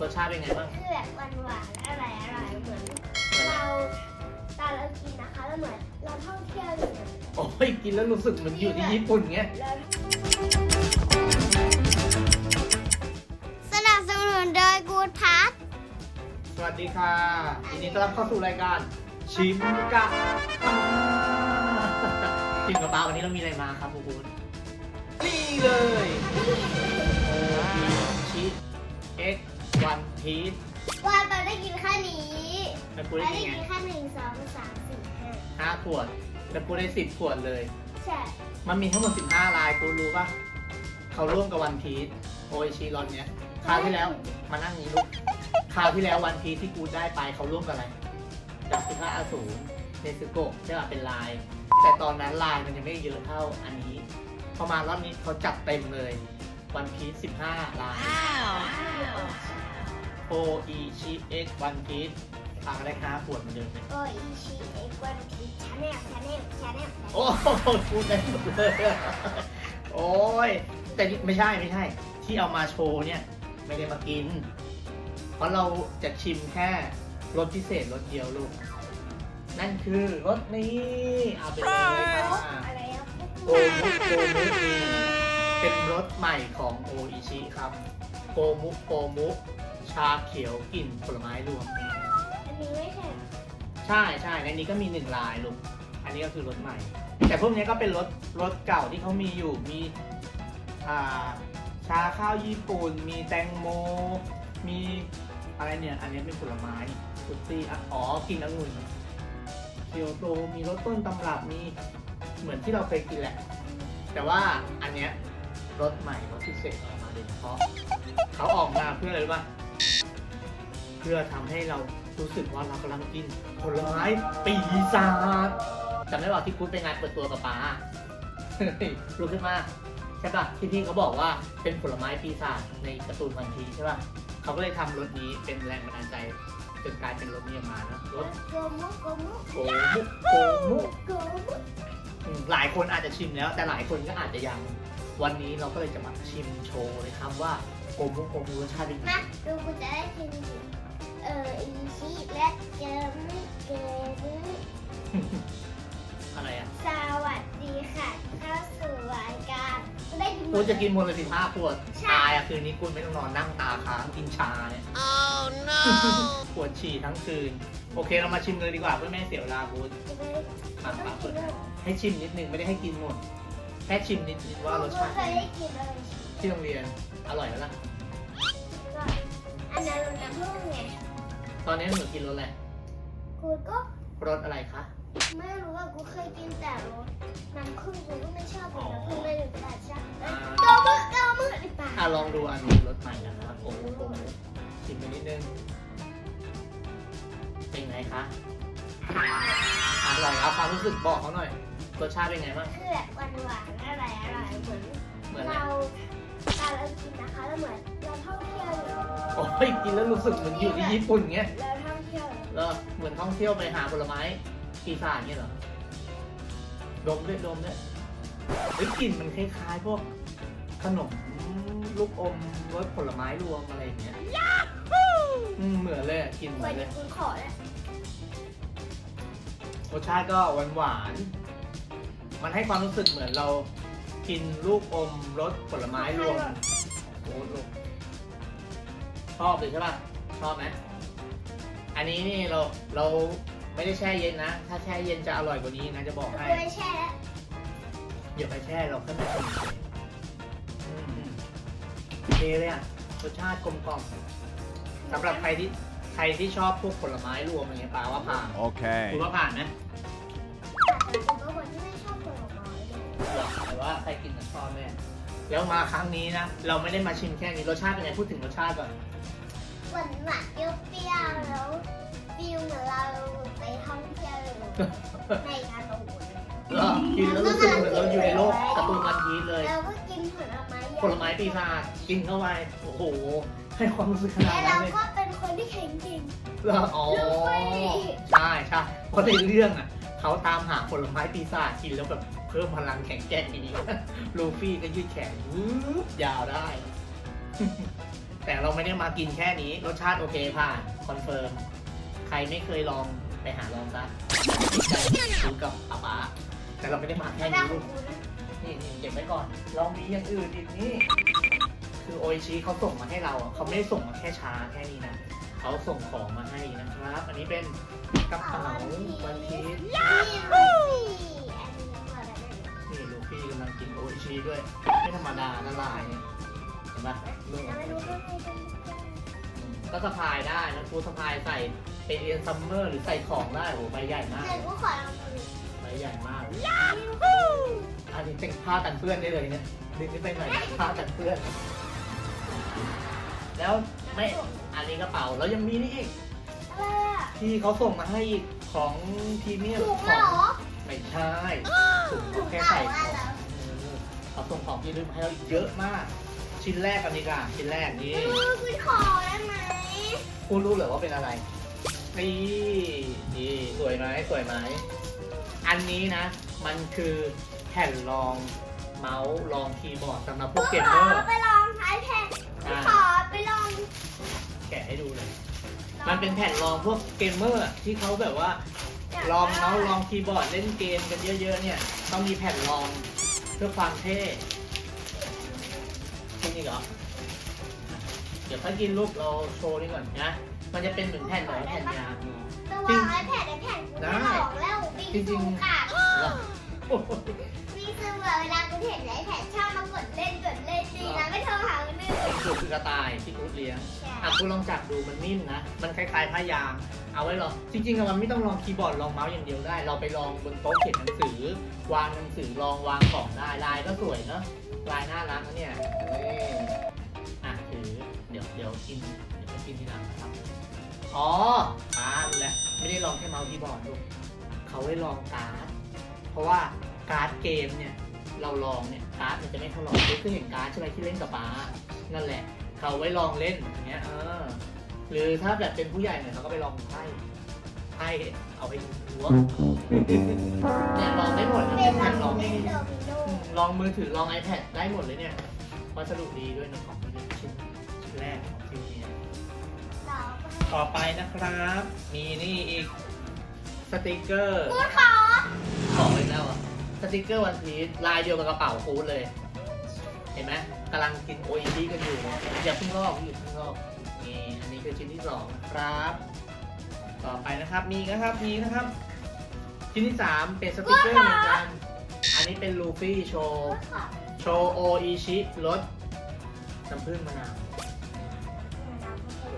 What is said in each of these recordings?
รสชาติเป็นไงบ้าง คือแบบหวานๆอร่อยอร่อยเหมือนเราตอนเรากินนะคะแล้วเหมือนเราท่องเที่ยวอยู่เนี่ยโอ้ยกินแล้วรู้สึกเหมือนอยู่ที่ญี่ปุ่นเงี้ย เรา สนับสนุนโดยกูดพาร์ทสวัสดีค่ะยินดีต้อนรับเข้าสู่รายการ ชิมกะปาชิมกับปาวันนี้เรามีอะไรมาครับคุณนี่เลย เอ็กวันพีชว่าเราได้กินแค่นี้แม่ปูเราได้ได้กินกิไงนแค่หนึ่งสองสามสี่ห้าห้าขวดแม่ปูได้สิบขวดเลย ใช่มันมีทั้งหมด 15 ลายกูรู้ปะเขาร่วมกับวันพีชโอชิรอนเนี้ยคราวที่แล้วมานั่งนี้ลูกคราวที่แล้ววันพีชที่กูได้ไปเขาร่วมกับอะไรจากสุภาอสูรเนซึโกะใช่ป่ะเป็นลาย แต่ตอนนั้นลายมันยังไม่เยอะเท่าอันนี้ พอมารอบนี้เขาจัดเต็มเลย วันพีช15ลายโออิชิเอ็กวันพีชพามาได้ค่าขวดเหมือนเดิมเลยโออิชิเอ็กวันพีชาแนลชาแนลชาแนลโอ้โหพูดได้หมดเลยโอ้ย แต่นี่ไม่ใช่ไม่ใช่ ที่เอามาโชว์เนี่ย ไม่ได้มากิน เพราะเราจะชิมแค่รสพิเศษรสเดียวลูก นั่นคือรสนี้ เอาไปเลยค่ะอะไรอะโกมุโกมุนี่ เป็นรสใหม่ของโออิชิครับ โกมุโกมุชาเขียวกลิ่นผลไม้รวม อันนี้ไม่ใช่ใช่ใช่ในนี้ก็มีหนึ่งลายลูก อันนี้ก็คือรถใหม่ แต่พวกนี้ก็เป็นรถรถเก่าที่เขามีอยู่ มีอ่าชาข้าวญี่ปุ่น มีแตงโม มีอะไรเนี่ย อันนี้เป็นผลไม้ฟรุตตี้อะอ๋อ กินองุ่นเคียวโต มีรสต้นตำรับ มีเหมือนที่เราเคยกินแหละ แต่ว่าอันเนี้ย รสใหม่รสพิเศษออกมาโดยเฉพาะเขาออกมาเพื่ออะไรรู้ป่ะเพื่อทำให้เรารู้สึกว่าเรากำลังกินผลไม้ปีศาจจำได้ป่ะที่คุณไปงานเปิดตัวกับป้าเฮ้ยรู้ขึ้นมาใช่ป่ะที่พี่เขาบอกว่าเป็นผลไม้ปีศาจในการ์ตูนวันพีชใช่ป่ะเขาก็เลยทำรสนี้เป็นแรงบันดาลใจจนกลายเป็นรสนี้ออกมานะรสโกมุโกมุโกมุโกมุโกมุอืมหลายคนอาจจะชิมแล้ว แต่หลายคนก็อาจจะยัง วันนี้เราก็เลยจะมาชิมโชว์เลยครับว่าโกมุโกมุรสชาติเป็นยังไงมาดูกูจะได้กินเอ่ออิชิและเจมเกมอะไรอะสวัสดีค่ะเข้าสู่รายการได้กินกูจะกินหมดเลยสิบห้าขวดใช่ตายอะคืนนี้คุณไม่ต้องนอนนั่งตาค้างกินชาเนี่ย oh no ปวดฉี่ทั้งคืน โอเคเรามาชิมเลยดีกว่าเพื่อไม่ให้เสียเวลาคุณจะได้ปากต้ปาอกงเปิกิดนเลยให้ชิมนิดนึงไม่ได้ให้กินหมด แค่ชิมนิดนึงว่ารสชาติเคยได้กินเลยที่โรงเรียนอร่อยแล้วล่ะก็อันนั้นรสน้ำผึ้งไงตอนนี้หนูกินรสอะไรกูก็รสอะไรคะ ไม่รู้ว่ากูเคยกินแต่รสน้ำผึ้งกูก็ไม่ชอบกินน้ำผึ้งเลยอยู่แต่ชอบเอ้ยเกามือเกามือหรือเปล่าอะลองดูอันนี้รสใหม่นะครับโอ้โหโอ้โหชิมไปนิดนึง เป็นไงคะอร่อยเอาความรู้สึกบอกเขาหน่อย รสชาติเป็นไงบ้างคือแบบหวานๆอร่อยอร่อยเหมือนเหมือนอะไรเราตอนเรากินนะคะแล้วเหมือนเราท่องเที่ยวอยู่โอ้ยกินแล้วรู้สึกเหมือนอยู่ที่ญี่ปุ่นเงี้ยเราท่องเที่ยวอยู่แล้วเหมือนท่องเที่ยวไปหาผลไม้ปีศาจเงี้ยเหรอดมด้วยดมด้วยเฮ้ยกลิ่นมันคล้ายๆพวกขนมลูกอมรสผลไม้รวมอะไรอย่างเงี้ยอืมเหมือนเลยอะกลิ่นเหเหมืมืออนนเลยคุณขอแล้วรสชาติก็หวานหวานๆ มันให้ความรู้สึกเหมือนเรากินลูกอมรสผลไม้รวมโอ้โหชอบเลยใช่ป่ะชอบไหมอันนี้นี่เราเราไม่ได้แช่เย็นนะ ถ้าแช่เย็นจะอร่อยกว่านี้นะจะบอกกูให้ไปแช่แล้วอย่าไปแช่เราแค่ไปชิมเฉยอืมอืมโอเคเลยอะรสชาติกลมกล่อมสำหรับใครที่ใครที่ชอบพวกผลไม้รวมอะไรเงี้ยปลาว่าผ่าน Okay. คุณว่าผ่านไหม ว่าใครกินกับชอบแม่แล้วมาครั้งนี้นะ เราไม่ได้มาชิมแค่นี้รสชาติเป็นไงพูดถึงรสชาติก่อนหวานหวานๆเปรี้ยวๆแล้วฟิลเหมือนเราไปท่องเที่ยวอยู่ในการ์ตูนเหรอกินแล้วรู้สึกเหมือนเราอยู่ในโลกการ์ตูนวันพีชเลย เราก็กินผลไม้เยอะผลไม้ปีศาจกินเข้าไปโอ้โหให้ความรู้สึกขนาดและนั้เรานเลยก็เป็นคนที่แข็งจริงเหรออ๋อลูฟี่ใช่ใช่เพราะในเรื่องอะเขาตามหาผลไม้ปีศาจกินแล้วแบบเพิ่มพลังแข็งแกร่งอย่างนี้ลูฟี่ก็ยืดแขนวืบยาวได้ แต่เราไม่ได้มากินแค่นี้ รสชาติโอเคผ่านคอนเฟิร์ม ใครไม่เคยลองไปหาลองซะซื้อกับป๊าป๊าแต่เราไม่ได้มาแค่นี้ลูกคุณนะนี่นี่เก็บไว้ก่อน เรามีอย่างอื่นอีกนี่ คือโอชิเขาส่งมาให้เราเขาไม่ได้ส่งมาแค่ชาแค่นี้นะเขาส่งของมาให้นะครับ อันนี้เป็นกระเป๋าวันพีช กำลังกินโออิชิด้วย ไม่ธรรมดาละลายเนี่ยเห็นปะลูกเราไม่รู้ว่าใครเป็นก็สะพายได้นะครูสะพายใส่ไปเรียนซัมเมอร์หรือใส่ของได้โอ้โหใบใหญ่มากเดี๋ยวกูขอลองดูใบใหญ่มากอันนี้เป็นผ้ากันเปื้อนได้เลยเนี่ยดึงขึ้นไปหน่อยผ้ากันเปื้อน แล้วไม่อันนี้กระเป๋าแล้วยังมีนี่อีกอะไรอะที่เขาส่งมาให้อีกของพรีเมียมถุงขเหรองอไม่ใช่ถุงถุงแค่เก่าใส่ขอะอง เหรอเออเขาส่งของที่ลืมให้เราอีกเยอะมาก ชิ้นแรกกันดีกว่าชิ้นแรกนี่เออคุณขอได้ไหมคุณรู้เหรือว่าเป็นอะไรนี่นี่สวยไหมสวยไหมอันนี้นะ มันคือแผ่นรองเมาส์รองคีย์บอร์ดสำหรับพกูวกเกมขเมออร์ไปลองไอแพดกูขอไปลองแกะให้ดูเลย มันเป็นแผ่นรองพวกเกมเมอร์อะที่เขาแบบว่าลองเมาส์ลองคีย์บอร์ดเล่นเกมกันเยอะๆเนี่ยต้องมีแผ่นรอง เพื่อความเท่กินอีกเหรอ เดี๋ยวถ้ากินลูกเราโชว์นี่ก่อนนะ มันจะเป็นเหมือนแผ่นแบบว่าแผ่นยางตัวไอแพดไอแพดกูไม่ออกแล้วบิจริงงๆซูกะเหรอโอ้โหบิงซูแบบเวลากูเห็นไอแพดชอบมากดเล่นกดเล่นดีนะไม่โทรหาคนอื่นสุดคือกระต่ายที่กูเลี้ยงอะคุณลองจับดูมันนิ่มนะ มันคล้ายๆผ้ายาง เอาไว้ลองจริงๆอะมันไม่ต้องลองคีย์บอร์ดลองเมาส์อย่างเดียวได้ เราไปลองบนโต๊ะเขียนหนังสือ วางหนังสือลองวางของได้ลายก็สวยเนอะลายน่ารักนะเนี่ยนี่อะถือเดี๋ยวเดี๋ยวกินเดี๋ยวไปกินทีหลังนะครับอ๋ออ่ารู้แล้วไม่ได้ลองแค่เมาส์คีย์บอร์ดลูกเขาไว้ลองการ์ดเพราะว่าการ์ดเกมเนี่ยเราลองเนี่ยการ์ดมันจะไม่ถลอกคือเห็นการ์ดใช่ไหมที่เล่นกับป้านั่นแหละ เขาไว้ลองเล่นอย่างเงี้ยเออ หรือถ้าแบบเป็นผู้ใหญ่หน่อยเขาก็ไปลองไพ่ไพ่เอาไปดูหัวเนี่ยลองได้หมดนะเป็นนลอแผ่งนลองเล่นี่นโดมิโนอืมลองมือถือลอง iPad ได้หมดเลยเนี่ยวัสดุดีด้วยนะของชิ้นชิ้นแรกของชิ้นนี้ต่ต่อไปนะครับ มีนี่อีกสติกเกอร์กูขอของเลยแล้วอะสติกเกอร์วันพีชลายเดียวกับกระเป๋าฟูดเลย เห็นไหมกำลังกินโออิชิกันอยู่อย่าเพิ่งลอกอย่าเพิ่งลอก คือชิ้นที่สองนะครับ ต่อไปนะครับมีนะครับมีนะครับ ชิ้นที่สามเป็นสติกเกอร์เหมือนกันอันนี้เป็นลูฟี่โชกูว์ขอโชว์โออิชิรสน้ำผึ้งมะนาว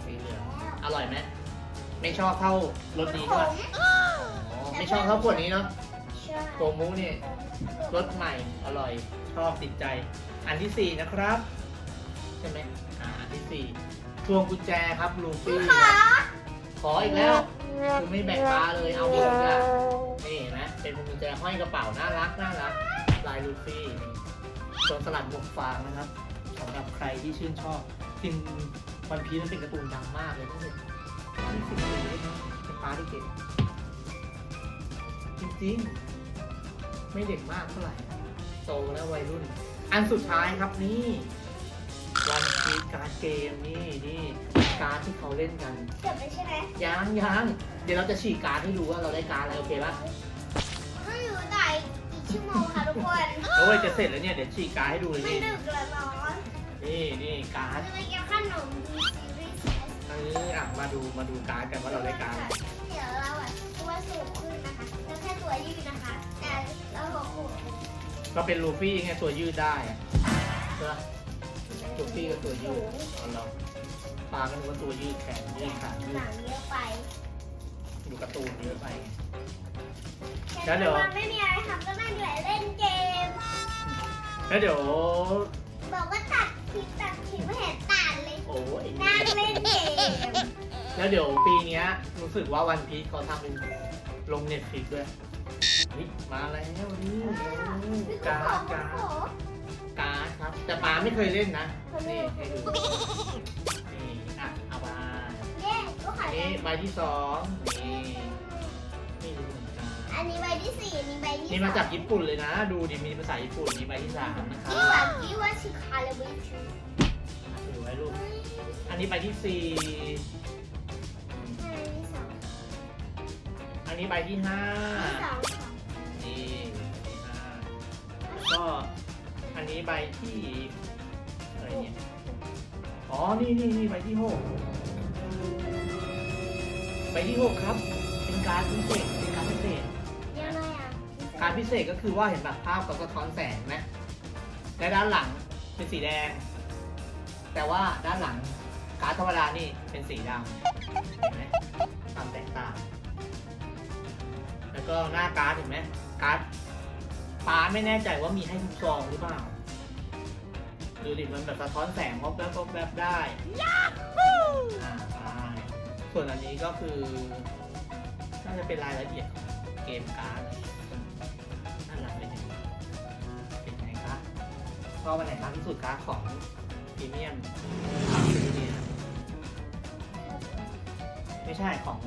สีเหลืองอร่อยไหมไม่ชอบเท่ารสนี้ผด้วยมอ๋อไม่ชอบเท่าขวดนี้เนาะใช่โกมูนี่รสใหม่อร่อยชอบติดใจ อันที่สี่นะครับ ใช่ไหมอ่าอันที่สี่ พวงกุญแจครับลูกูฟี่ขอครับขออีกแล้วคือไม่แบ่งปลาเลยเอาอีกแล้วนี่เห็นไหมเป็นพวงกุญแจห้อยกระเป๋าน่ารักน่ารักลายลูฟี่ส่วนสลัดหมวกฟางนะครับสำหรับใครที่ชื่นชอบจริงวันพีมันเป็นการ์ตูนดังมากเลยตั้งแต่ยี่สิบปีเป็นป้าที่เก่งจริงๆ ไม่เด็กมากเท่าไหร่โตแล้ววัยรุ่น อันสุดท้ายครับนี่ วันพีการ์ดเกมนี่นี่การ์ดที่เขาเล่นกันเก็บไปใช่ไหมยังยังเดี๋ยวเราจะฉีกการ์ดให้ดูว่าเราได้การ์ดอะไรโอเคปะถ้าอยู่ไหนอีกชั่วโมงค่ะทุกคนโอ้ยจะเสร็จแล้วเนี่ยเดี๋ยวฉีกการ์ดให้ดูเลยมันนี่ดึกแล้วเนาะนี่นี่การ์ดจะไปกินขนมดูซีรีส์เอออะมาดูมาดูการ์ดกันว่าเราได้การ์ดอะไรเดี๋ยวเราอะตัวสูงขึ้นนะคะแล้วแค่ตัวยืดนะคะ แต่เราหัวโขกก็เป็นลูฟี่ไงตัวยืดได้อะใช่ปะลูฟี่ก็ตัวยืดเอาเราปลาก็นึกว่าตัวยืดแขนยืดขายืหดนังเยอะไปดูการ์ตูนเยอะไปไงแต่ถ้าวันไม่มีอะไรทำก็นั่งอยู่เล่นเกม แล้วเดี๋ยว บอกว่าตัดคลิปตัดคลิปไม่เห็นตัดเลยโอ้ยนั่งเล่นเกมแล้วเดี๋ยวปีเนี้ยรู้สึกว่าวันพีชเขาทำเป็นลงเน็ตฟลิกด้วยเฮ้ยมาแล้วนี่การ์ดการ์ด การ์ดครับ แต่ป๋าไม่เคยเล่นนะ นี่ให้ดูนี่อะเอาไปเย้ก็ขอัอนนี้ใบที่สองนี่ไม่รู้เหมือนกันอันนี้ใบที่สี่อันนี้ใบที่นี่มาจากญี่ปุ่นเลยนะ ดูดิมีภาษาญี่ปุ่นมีใบที่สามนะครับที่ว่าที่ว่าชิคาเลเวชูถือไว้ลูก อันนี้ใบที่สี่อันนี้สองอันนี้ใบที่ห้าอันนี้สองค่ะนี่ใบที่ห้าก็ อันนี้ใบที่อะไรเนี่ย อ๋อ นี่นี่นี่ใบที่หกใบที่หกครับ เป็นการดพิเศษ เป็นการดพิเศษ ยังไงอะการดพิเศษก็คือว่าเห็นแบบภาพกับสะท้อนแสงไหมและด้านหลังเป็นสีแดง แต่ว่าด้านหลังการ์ดธรรมดานี่เป็นสีดำเห็นไหมความแตกต่าง แล้วก็หน้าการ์ดเห็นไหมการ์ด ป้าไม่แน่ใจว่ามีให้ทุกซองหรือเปล่าดูดิมันแบบสะท้อนแสงวบแวบวบแวบได้อ่าใช่ส่วนอันนี้ก็คือน่าจะเป็นรายละเอียดเกมการ์ดน่ารักเป็นยังไงเป็นไงคะชอบอันไหนมากที่สุดคะของพรีเมียมเนี่ยไม่ใช่ของ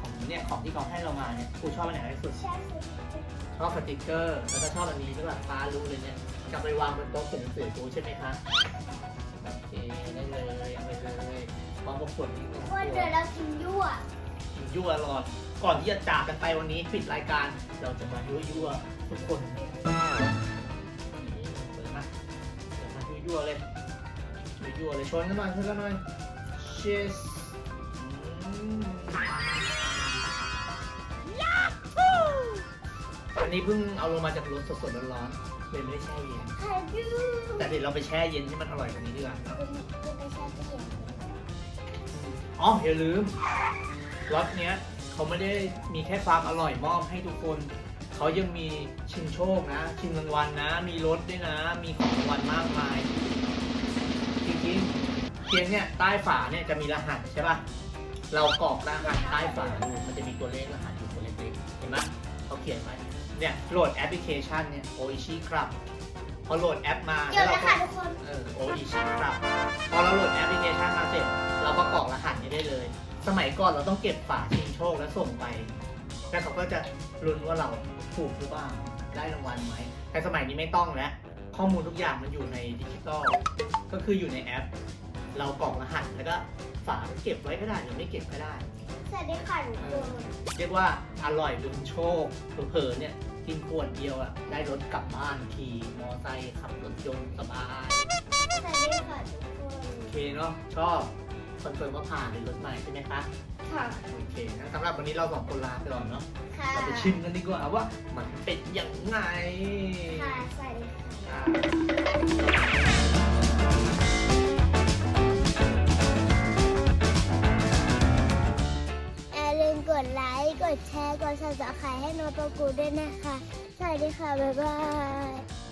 ของเนี่ยของที่เขาให้เรามาเนี่ยครูชอบอันไหนมากที่สุด ช่สิชอบสติกเกอร์ แล้วก็ชอบอันนี้ด้วยแบบฟ้ารู้เลยเนี่ยกลับไปวางบนโต๊ะเขียนหนังสือครูใช่ไหมคะโอเคได้เลยเอาไปเลยวางบนขวดนี้บนขวว่าดเดี๋ยวเรากินยั่วยั่วรอดก่อนที่จะจากกันไปวันนี้ปิดรายการเราจะมายั่วยั่วทุกคนนี่เปิดมาเปิดมายั่วยั่วเลยยั่วยั่วเลยชนกันหน่อยชนกันหน่อย cheers อื อันนี้เพิ่งเอาลงมาจากรถสดๆร้อนๆเลยไม่ได้แช่เย็นใครดูแต่เดี๋ยวเราไปแช่เย็นที่มันอร่อยกว่านี้ดีกว่าเนอะคุณคุณไปแช่ตู้เย็นอ๋ออย่าลืมรถเนี้ยเขาไม่ได้มีแค่ความอร่อยมอบให้ทุกคน เขายังมีชิงโชคนะ ชิงรางวัลนะ มีรถด้วยนะ มีของรางวัลมากมาย จริงๆเพียงเนี่ยใต้ฝาเนี่ยจะมีรหัสใช่ป่ะ เรากรอกรหัสใต้ฝาดูมันจะมีตัวเลขรหัสอยู่ตัวเล็กๆเห็นไหมเขาเขียนไว้ เนี่ยโหลดแอปพลิเคชันเนี่ยโออิชิครับพอโหลดแอปมาเดี๋ยวแล้นะวคะเราก็ทุกคน เออโออิชิครับพอเราโหลดแอปพลิเคชันมาเสร็จ เราก็กรอกรหัสนี้ได้เลย สมัยก่อนเราต้องเก็บฝาชิงโชคแล้วส่งไป แล้วเขาก็จะลุ้นว่าเราถูกหรือเปล่าได้รางวัลไหมแต่สมัยนี้ไม่ต้องแล้วข้อมูลทุกอย่างมันอยู่ในดิจิตอลก็คืออยู่ในแอป เรากรอกรหัสแล้วก็ฝาเก็บไว้ก็ได้หรือไม่เก็บก็ได้ สวัสดีค่ะทุกคนเรียกว่าอร่อยลุ้นโชคเผลอๆเนี่ยกินขวดเดียวอะได้รถกลับบ้านขี่มอไซค์ขับรถยนต์สบายสวัสดีค่ะทุกคนโอเคเนาะชอบคอนเฟิร์มว่าผ่านในรถใหม่ใช่ไหมคะค่ะโอเคงั้นสำหรับวันนี้เราสองคนลาไปก่อนเนาะค่ะเราไปชิมกันดีกว่าว่ามันเป็นยังไงค่ะสวัสดีค่ะ ขอขายให้โนโตกูด้วยนะคะ สวัสดีค่ะ บ๊ายบาย